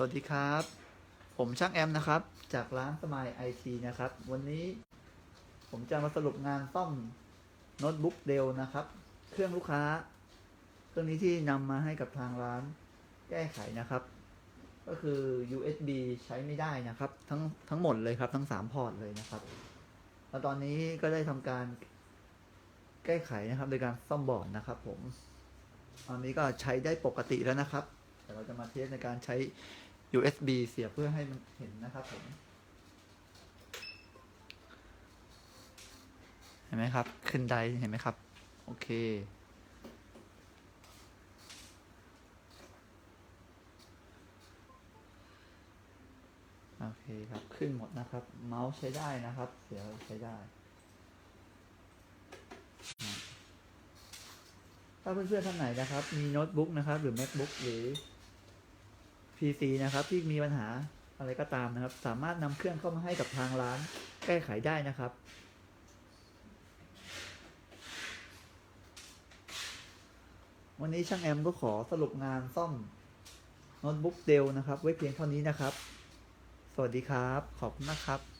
สวัสดีครับ ผมช่างแอมนะครับ จากร้านสมายไอทีนะครับ วันนี้ผมจะมาสรุปงานซ่อมโน้ตบุ๊กเดลนะครับ เครื่องลูกค้า เครื่องนี้ที่นำมาให้กับทางร้านแก้ไขนะครับ ก็คือ USB ใช้ไม่ได้นะครับ ทั้งทั้งหมดเลยครับ ทั้งสามพอร์ตเลยนะครับ แล้วตอนนี้ก็ได้ทำการแก้ไขนะครับ โดยการซ่อมบอร์ดนะครับ ผม ตอนนี้ก็ใช้ได้ปกติแล้วนะครับแต่เราจะมาเทสในการใช้ USB เสียบเพื่อให้มันเห็นนะครับผม เห็นไหมครับ ขึ้นไดเห็นไหมครับ โอเค โอเคครับ ขึ้นหมดนะครับ เมาส์ใช้ได้นะครับ เสียใช้ได้ถ้าเพื่อนๆท่านไหนนะครับ มีโน้ตบุ๊กนะครับ หรือ macbook หรือ PC นะครับที่มีปัญหาอะไรก็ตามนะครับ สามารถนำเครื่องเข้ามาให้กับทางร้าน แก้ไขได้นะครับ วันนี้ช่างแอมก็ขอสรุปงานซ่อมโน้ตบุ๊กเดลนะครับ ไว้เพียงเท่านี้นะครับ สวัสดีครับ ขอบคุณนะครับ